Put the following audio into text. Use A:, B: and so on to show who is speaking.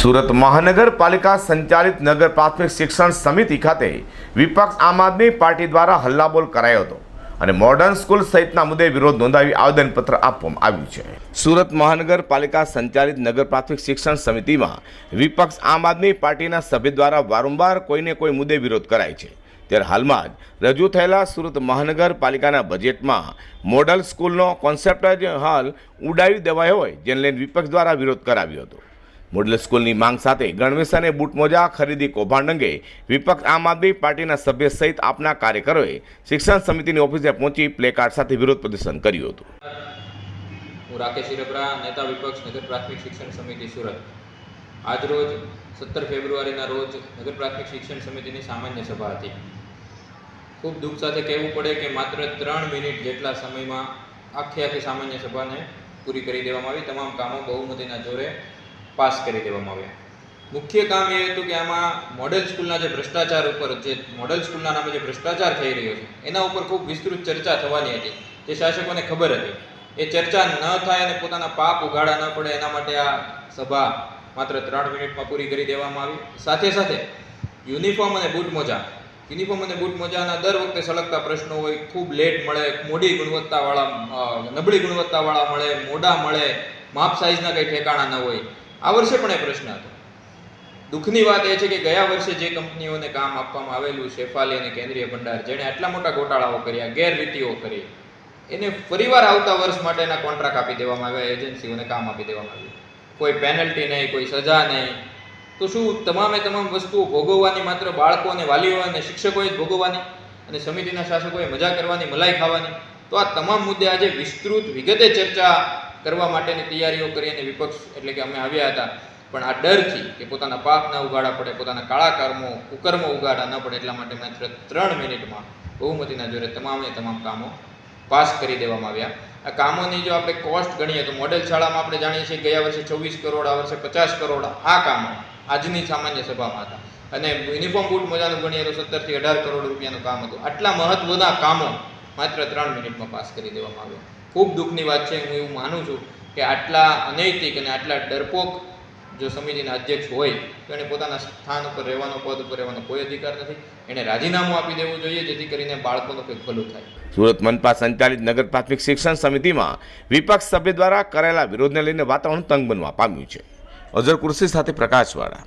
A: સુરત મહાનગરપાલિકા સંચાલિત નગર પ્રાથમિક શિક્ષણ સમિતિ ખાતે વિપક્ષ આમ આદમી પાર્ટી દ્વારા હલ્લાબોલ કરાયો હતો અને મોડર્ન સ્કૂલ સહિતના મુદ્દે વિરોધ નોંધાવી આવેદનપત્ર આપવામાં આવ્યું છે. સુરત મહાનગરપાલિકા સંચાલિત નગર પ્રાથમિક શિક્ષણ સમિતિમાં વિપક્ષ આમ આદમી પાર્ટીના સભ્ય દ્વારા વારંવાર કોઈને કોઈ મુદ્દે વિરોધ કરાય છે. ત્યારે હાલમાં જ રજૂ થયેલા સુરત મહાનગરપાલિકાના બજેટમાં મોડલ સ્કૂલનો કોન્સેપ્ટ જ હાલ ઉડાવી દેવાયો હોય, જેને લઈને વિપક્ષ દ્વારા વિરોધ કરાવ્યો હતો. મોડલ સ્કૂલની માંગ સાથે ગણવેશ અને બૂટ મોજા ખરીદી કૌભાંડ અંગે વિપક્ષ આમ આદમી પાર્ટીના સભ્ય સહિત આપના કાર્યકરોએ શિક્ષણ સમિતિની ઓફિસે પહોંચી પ્લેકાર્ડ સાથે વિરોધ પ્રદર્શન કર્યું હતું.
B: હું રાકેશ ઇરબરા નેતા વિપક્ષ, નગર પ્રાથમિક શિક્ષણ સમિતિ, સુરત. આજરોજ સત્તર ફેબ્રુઆરીના રોજ, નગર પ્રાથમિક શિક્ષણ સમિતિની સામાન્ય સભા હતી. ખૂબ દુઃખ સાથે કહેવું પડે કે માત્ર ત્રણ મિનિટ જેટલા સમયમાં આખી આખી સામાન્ય સભાને પૂરી કરી દેવામાં આવી. તમામ કામો બહુમતીના જોરે પાસ કરી દેવામાં આવ્યા. મુખ્ય કામ એ હતું કે આમાં મોડેલ સ્કૂલના જે ભ્રષ્ટાચાર ઉપર જે મોડેલ સ્કૂલના નામે જે ભ્રષ્ટાચાર થઈ રહ્યો છે, એના ઉપર ખૂબ વિસ્તૃત ચર્ચા થવાની હતી. જે શાસકોને ખબર હતી. એ ચર્ચા ન થાય અને પોતાના પાપ ઉઘાડા ન પડે એના માટે આ સભા માત્ર ત્રણ મિનિટમાં પૂરી કરી દેવામાં આવી. સાથે સાથે યુનિફોર્મ અને બૂટ મોજા. યુનિફોર્મ અને બૂટ મોજાના દર વખતે સળગતા પ્રશ્નો હોય, ખૂબ લેટ મળે, મોડી ગુણવત્તાવાળા નબળી ગુણવત્તાવાળા મળે, મોડા મળે, માપ સાઇઝના કંઈ ઠેકાણા ન હોય. આ વર્ષે પણ એ પ્રશ્ન હતો. દુઃખની વાત એ છે કે ગયા વર્ષે જે કંપનીઓને કામ આપવામાં આવેલું, શેફાલી અને કેન્દ્રીય ભંડાર, જેણે આટલા મોટા ગોટાળાઓ કર્યા, ગેરરીતિઓ કરી, એને ફરીવાર આવતા વર્ષ માટેના કોન્ટ્રાક્ટ આપી દેવામાં આવ્યા, એજન્સીઓને કામ આપી દેવામાં આવ્યું. કોઈ પેનલ્ટી નહીં, કોઈ સજા નહીં. તો શું તમામે તમામ વસ્તુઓ ભોગવવાની માત્ર બાળકો અને વાલીઓ અને શિક્ષકોએ જ ભોગવવાની અને સમિતિના શાસકોએ મજા કરવાની, મલાઈ ખાવાની? તો આ તમામ મુદ્દે આજે વિસ્તૃત, વિગતે ચર્ચા કરવા માટેની તૈયારીઓ કરી અને વિપક્ષ એટલે કે અમે આવ્યા હતા. પણ આ ડરથી કે પોતાના પાપ ન ઉગાડા પડે, પોતાના કાળા કર્મો, કુકર્મો ઉગાડા ન પડે એટલા માટે માત્ર ત્રણ મિનિટમાં બહુમતીના જોરે તમામે તમામ કામો પાસ કરી દેવામાં આવ્યા. આ કામોની જો આપણે કોસ્ટ ગણીએ તો મોડેલ શાળામાં આપણે જાણીએ છીએ ગયા વર્ષે ચોવીસ કરોડ, આ વર્ષે પચાસ કરોડ, આ કામો આજની સામાન્ય સભામાં હતા. અને યુનિફોર્મ બૂટ મોજાનું ગણીએ તો સત્તરથી અઢાર કરોડ રૂપિયાનું કામ હતું. આટલા મહત્વના કામો માત્ર ત્રણ મિનિટમાં પાસ કરી દેવામાં આવ્યા. ખૂબ દુઃખની વાત છે, હું એવું માનું છું કે આટલા અનૈતિક અને આટલા ડરપોક જો સમિતિના અધ્યક્ષ હોય, તો એને પોતાના સ્થાન ઉપર રહેવાનો, પદ ઉપર રહેવાનો કોઈ અધિકાર નથી. એણે રાજીનામું આપી દેવું જોઈએ, જેથી કરીને બાળકોનું કંઈક ભલું થાય.
A: સુરત મનપા સંચાલિત નગર પ્રાથમિક શિક્ષણ સમિતિમાં વિપક્ષ સભ્ય દ્વારા કરેલા વિરોધને લઈને વાતાવરણ તંગ બનવા પામ્યું છે. અઝર કુર્સી સાથે પ્રકાશવાળા.